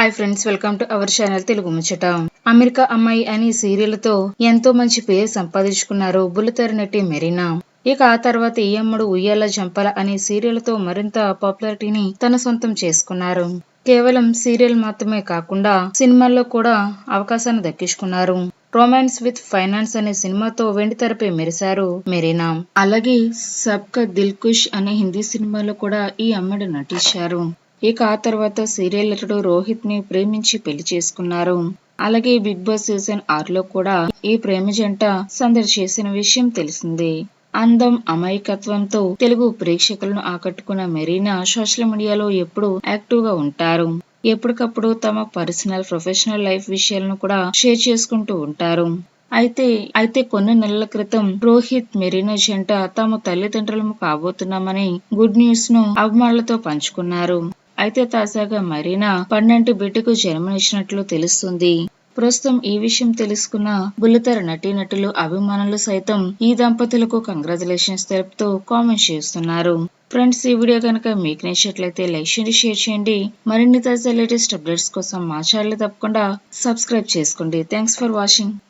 Hi friends welcome to our channel Telugu ముచ్చట America అమ్మాయి అని సీరియల్తో ఎంతో మంచి పేరు సంపాదించుకున్నారు బుల్లితెర నటి మెరీనా. ఇక ఆ తర్వాత ఈ అమ్మడు ఉయ్యాల జంపల అనే సీరియల్తో మరింత పాపులారిటీని తన సొంతం చేసుకున్నారు. కేవలం సీరియల్ మాత్రమే కాకుండా సినిమాల్లో కూడా అవకాశాన్ని దక్కించుకున్నారు. రొమాన్స్ విత్ ఫైనాన్స్ అనే సినిమాతో వెండితెరపై మెరిశారు మెరీనా. అలాగే సబ్కా దిల్ కుష్ అనే హిందీ సినిమాలో కూడా ఈ అమ్మడు నటించారు. ఇక ఆ తర్వాత సీరియల్ నటుడు రోహిత్ని ప్రేమించి పెళ్ళి చేసుకున్నారు. అలాగే బిగ్ బాస్ సీజన్ ఆరులో కూడా ఈ ప్రేమ జంట సందడి చేసిన విషయం తెలిసిందే. అందం అమాయకత్వంతో తెలుగు ప్రేక్షకులను ఆకట్టుకున్న మెరీనా సోషల్ మీడియాలో ఎప్పుడూ యాక్టివ్గా ఉంటారు. ఎప్పటికప్పుడు తమ పర్సనల్ ప్రొఫెషనల్ లైఫ్ విషయాలను కూడా షేర్ చేసుకుంటూ ఉంటారు. అయితే అయితే కొన్ని నెలల క్రితం రోహిత్ మెరీనా జంట తమ తల్లిదండ్రులము కాబోతున్నామని గుడ్ న్యూస్ను అభిమానులతో పంచుకున్నారు. అయితే తాజాగా మరీనా పన్నెండు బిడ్డకు జన్మనిచ్చినట్లు తెలుస్తుంది. ప్రస్తుతం ఈ విషయం తెలుసుకున్న బుల్లితెర నటీనటులు అభిమానులు సైతం ఈ దంపతులకు కంగ్రాచులేషన్స్ తెలుపుతూ కామెంట్ చేస్తున్నారు. ఫ్రెండ్స్ ఈ వీడియో కనుక మీకు నచ్చినట్లయితే లైక్ చేయండి షేర్ చేయండి. మరిన్ని తాజా లేటెస్ట్ అప్డేట్స్ కోసం మా ఛానల్ తప్పకుండా సబ్స్క్రైబ్ చేసుకోండి. Thanks for watching.